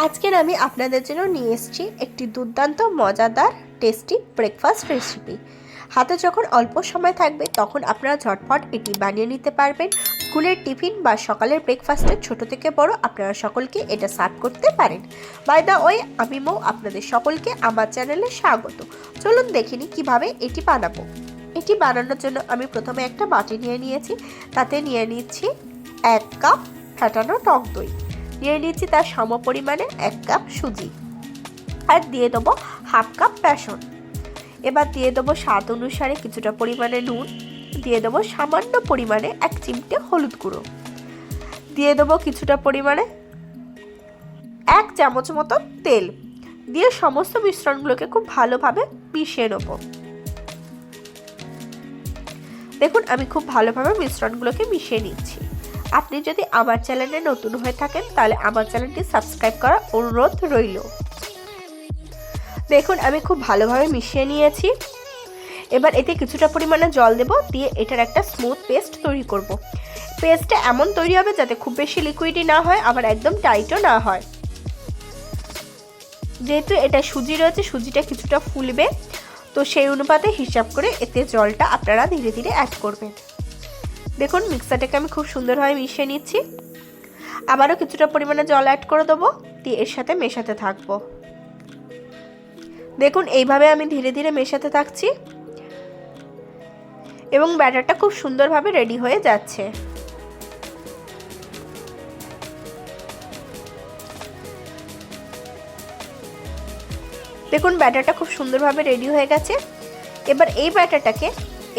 আজকের আমি আপনাদের জন্য নিয়ে এসেছি একটি দুর্দান্ত, মজাদার টেস্টি ব্রেকফাস্ট রেসিপি হাতে যখন অল্প সময় থাকবে, তখন আপনারা ঝটপট এটি বানিয়ে নিতে পারবেন। স্কুলের টিফিন বা সকালের ব্রেকফাস্টের ছোট থেকে বড় আপনারা সকলকে এটা সার্ভ করতে পারেন। বাই দ্য ওয়ে আমি মৌ আপনাদের সকলকে আমার চ্যানেলে স্বাগত। চলুন দেখিনি কীভাবে এটি বানাবো। এটি বানানোর জন্য আমি প্রথমে একটা বাটি নিয়ে নিয়েছি। তাতে নিয়ে নিচ্ছি এক কাপ ফেটানো টক দই। নিয়ে নিচ্ছি তার সম পরিমাণে এক কাপ সুজি। আর দিয়ে দেবো হাফ কাপ বেসন। এবার দিয়ে দেবো স্বাদ অনুসারে কিছুটা পরিমাণে নুন। দিয়ে দেবো সামান্য পরিমাণে এক চিমটে হলুদ গুঁড়ো। দিয়ে দেবো কিছুটা পরিমাণে এক চামচ মতো তেল। দিয়ে সমস্ত মিশ্রণগুলোকে খুব ভালোভাবে মিশিয়ে নেব। দেখুন, আমি খুব ভালোভাবে মিশ্রণগুলোকে মিশিয়ে নিচ্ছি। আপনি যদি আমার চ্যানেলে নতুন হয়ে থাকেন, তাহলে আমার চ্যানেলটি সাবস্ক্রাইব করার অনুরোধ রইল। দেখুন, আমি খুব ভালোভাবে মিশিয়ে নিয়েছি। এবার এতে কিছুটা পরিমাণে জল দেব, দিয়ে এটার একটা স্মুথ পেস্ট তৈরি করব। পেস্টটা এমন তৈরি হবে যাতে খুব বেশি লিকুইডই না হয়, আবার একদম টাইটও না হয়। যেহেতু এটা সুজি রয়েছে, সুজিটা কিছুটা ফুলবে, তো সেই অনুপাতে হিসাব করে এতে জলটা আপনারা ধীরে ধীরে অ্যাড করবেন। দেখুন মিক্সারটাকে আমি খুব সুন্দরভাবে মিশিয়ে নিচ্ছি। আবারও কিছুটা পরিমাণে জল অ্যাড করে দেবো, দিয়ে এর সাথে মেশাতে থাকব। দেখুন, এইভাবে আমি ধীরে ধীরে মেশাতে থাকছি। এবং ব্যাটারটা খুব সুন্দরভাবে রেডি হয়ে যাচ্ছে। দেখুন, ব্যাটারটা খুব সুন্দরভাবে রেডি হয়ে গেছে। এবার এই ব্যাটারটাকে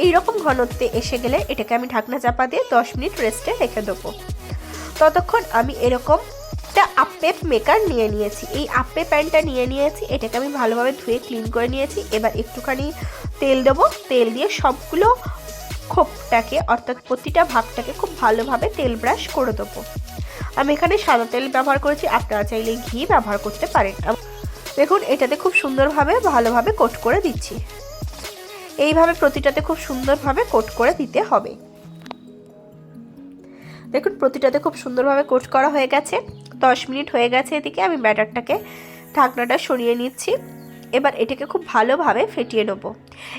এই রকম ঘনত্বে এসে গেলে এটাকে আমি ঢাকনা চাপা দিয়ে দশ মিনিট রেস্টে রেখে দেবো। ততক্ষণ আমি এরকম একটা আপে মেকার নিয়ে নিয়েছি। এই আপে প্যানটা নিয়ে নিয়েছি, এটাকে আমি ভালোভাবে ধুয়ে ক্লিন করে নিয়েছি। এবার একটুখানি তেল দেবো। তেল দিয়ে সবগুলো খোপটাকে, অর্থাৎ প্রতিটা ভাগটাকে খুব ভালোভাবে তেল ব্রাশ করে দেবো। আমি এখানে সাদা তেল ব্যবহার করেছি, আপনারা চাইলে ঘি ব্যবহার করতে পারেন। দেখুন, এটাতে খুব সুন্দরভাবে, ভালোভাবে কোট করে দিচ্ছি। এইভাবে প্রতিটাতে খুব সুন্দরভাবে কোট করে দিতে হবে। দেখুন, প্রতিটাতে খুব সুন্দরভাবে কোট করা হয়ে গেছে। দশ মিনিট হয়ে গেছে এদিকে, আমি ব্যাটারটাকে ঢাকনাটা সরিয়ে নিচ্ছি। এবার এটাকে খুব ভালোভাবে ফেটিয়ে নেব।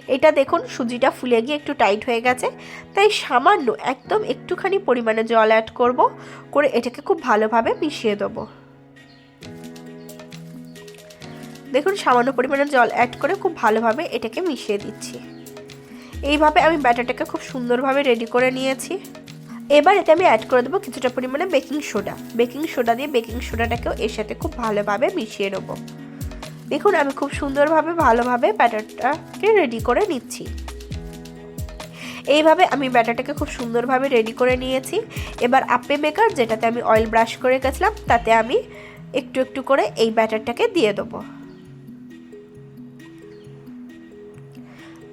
এটা দেখুন, সুজিটা ফুলে গিয়ে একটু টাইট হয়ে গেছে। তাই সামান্য একদম একটুখানি পরিমাণে জল অ্যাড করব, করে এটাকে খুব ভালোভাবে মিশিয়ে দেবো। দেখুন, সামান্য পরিমাণে জল অ্যাড করে খুব ভালোভাবে এটাকে মিশিয়ে দিচ্ছি। এইভাবে আমি ব্যাটারটাকে খুব সুন্দরভাবে রেডি করে নিয়েছি। এবার এতে আমি অ্যাড করে দেবো কিছুটা পরিমাণে বেকিং সোডা বেকিং সোডা দিয়ে বেকিং সোডাটাকেও এর সাথে খুব ভালোভাবে মিশিয়ে নেব। দেখুন, আমি খুব সুন্দরভাবে, ভালোভাবে ব্যাটারটাকে রেডি করে নিচ্ছি। এইভাবে আমি ব্যাটারটাকে খুব সুন্দরভাবে রেডি করে নিয়েছি। এবার আপে মেকার যেটাতে আমি অয়েল ব্রাশ করে গেছিলাম তাতে আমি একটু একটু করে এই ব্যাটারটাকে দিয়ে দেবো।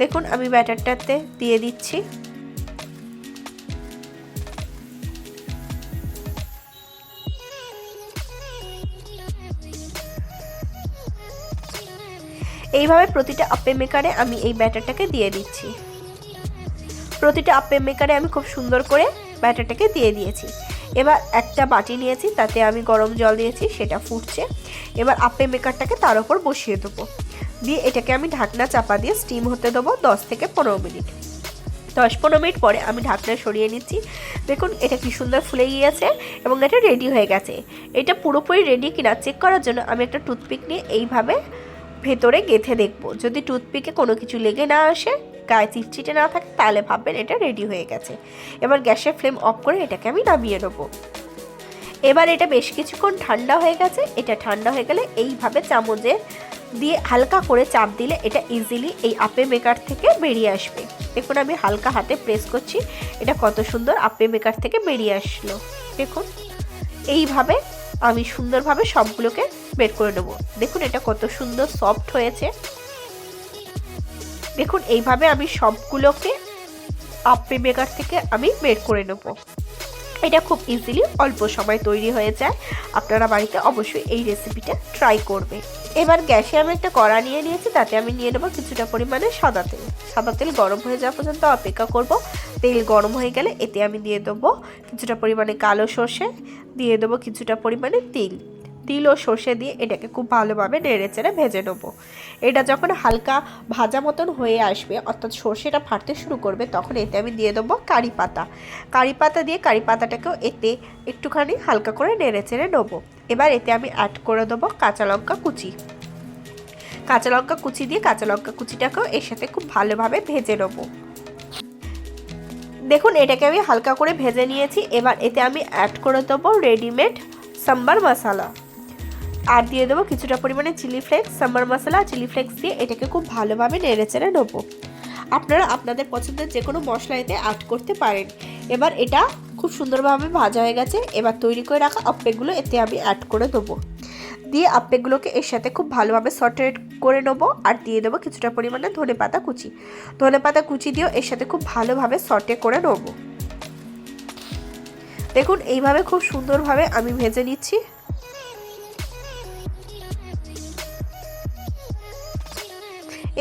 দেখুন, আমি ব্যাটারটাতে দিয়ে দিচ্ছি। এইভাবে প্রতিটা আপে মেকারে আমি এই ব্যাটারটাকে দিয়ে দিচ্ছি। প্রতিটা আপে মেকারে আমি খুব সুন্দর করে ব্যাটারটাকে দিয়ে দিয়েছি। এবার একটা বাটি নিয়েছি, তাতে আমি গরম জল দিয়েছি, সেটা ফুটছে। এবার আপে মেকারটাকে তার উপর বসিয়ে দেবো। দিয়ে এটাকে আমি ঢাকনা চাপা দিয়ে স্টিম হতে দেবো দশ থেকে পনেরো মিনিট। দশ পনেরো মিনিট পরে আমি ঢাকনা সরিয়ে নিচ্ছি। দেখুন, এটা কি সুন্দর ফুলে গিয়েছে এবং এটা রেডি হয়ে গেছে। এটা পুরোপুরি রেডি কিনা চেক করার জন্য আমি একটা টুথপিক নিয়ে এইভাবে ভেতরে গেথে দেখব। যদি টুথপিকে কোনো কিছু লেগে না আসে, গায়ে চিটচিটে না থাকে, তাহলে ভাববেন এটা রেডি হয়ে গেছে। এবার গ্যাসের ফ্লেম অফ করে এটাকে আমি নামিয়ে নেব। এবার এটা বেশ কিছুক্ষণ ঠান্ডা হয়ে গেছে। এটা ঠান্ডা হয়ে গেলে এইভাবে চামচে দিয়ে হালকা করে চাপ দিলে এটা ইজিলি এই আপে মেকার থেকে বেরিয়ে আসবে। দেখুন আমি হালকা হাতে প্রেস করছি, এটা কত সুন্দর আপে মেকার থেকে বেরিয়ে আসলো। দেখুন, এইভাবে আমি সুন্দরভাবে সবগুলোকে বের করে নেব। দেখুন এটা কত সুন্দর সফট হয়েছে। দেখুন, এইভাবে আমি সবগুলোকে আপে মেকার থেকে আমি বের করে নেব। এটা খুব ইজিলি অল্প সময় তৈরি হয়ে যায়। আপনারা বাড়িতে অবশ্যই এই রেসিপিটা ট্রাই করবে। এবার গ্যাসে আমি একটা কড়া নিয়ে নিয়েছি, তাতে আমি নিয়ে নেব কিছুটা পরিমাণে সাদা তেল। সাদা তেল গরম হয়ে যাওয়া পর্যন্ত অপেক্ষা করব। তেল গরম হয়ে গেলে এতে আমি দিয়ে দেবো কিছুটা পরিমাণে কালো সর্ষে, দিয়ে দেবো কিছুটা পরিমাণে তিল। তিল ও সর্ষে দিয়ে এটাকে খুব ভালোভাবে নেড়ে চেড়ে ভেজে নেব। এটা যখন হালকা ভাজা মতন হয়ে আসবে, অর্থাৎ সর্ষেটা ফাটতে শুরু করবে, তখন এতে আমি দিয়ে দেবো কারি পাতা। কারি পাতা দিয়ে কারি পাতাটাকেও এতে একটুখানি হালকা করে নেড়ে চেড়ে নেব। এবার এতে আমি অ্যাড করে দেবো কাঁচা লঙ্কা কুচি। কাঁচা লঙ্কা কুচি দিয়ে কাঁচা লঙ্কা কুচিটাকেও এর সাথে খুব ভালোভাবে ভেজে নেব। দেখুন, এটাকে আমি হালকা করে ভেজে নিয়েছি। এবার এতে আমি অ্যাড করে দেবো রেডিমেড সাম্বার মশলা আর দিয়ে দেবো কিছুটা পরিমাণে চিলি ফ্লেক্স, সাম্বার মশলা, চিলি ফ্লেক্স দিয়ে এটাকে খুব ভালোভাবে নেড়ে চেড়ে নেব। আপনারা আপনাদের পছন্দের যে কোনো মশলা এতে অ্যাড করতে পারেন। এবার এটা খুব সুন্দরভাবে ভাজা হয়ে গেছে। এবার তৈরি করে রাখা আপ্পেগুলো এতে আমি অ্যাড করে দেবো দিয়ে আপ্পেগুলোকে এর সাথে খুব ভালোভাবে সটেট করে নেব আর দিয়ে দেবো কিছুটা পরিমাণে ধনে পাতা কুচি। ধনে পাতা কুচি দিয়েও এর সাথে খুব ভালোভাবে সটে করে নেব। দেখুন, এইভাবে খুব সুন্দরভাবে আমি ভেজে নিচ্ছি।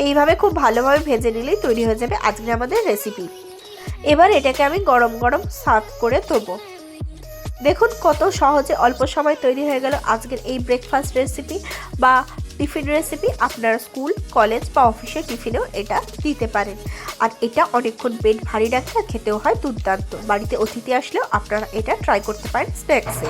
এইভাবে খুব ভালোভাবে ভেজে নিলেই তৈরি হয়ে যাবে আজকে আমাদের রেসিপি এবার এটাকে আমি গরম গরম সার্ভ করে দেবো দেখুন কত সহজে অল্প সময় তৈরি হয়ে গেল আজকের এই ব্রেকফাস্ট রেসিপি বা টিফিন রেসিপি আপনারা স্কুল কলেজ বা অফিসের টিফিনেও এটা দিতে পারেন। আর এটা অনেকক্ষণ পেট ভারী রাখে খেতেও হয় দুর্দান্ত। বাড়িতে অতিথি আসলেও আপনারা এটা ট্রাই করতে পারেন স্ন্যাক্সে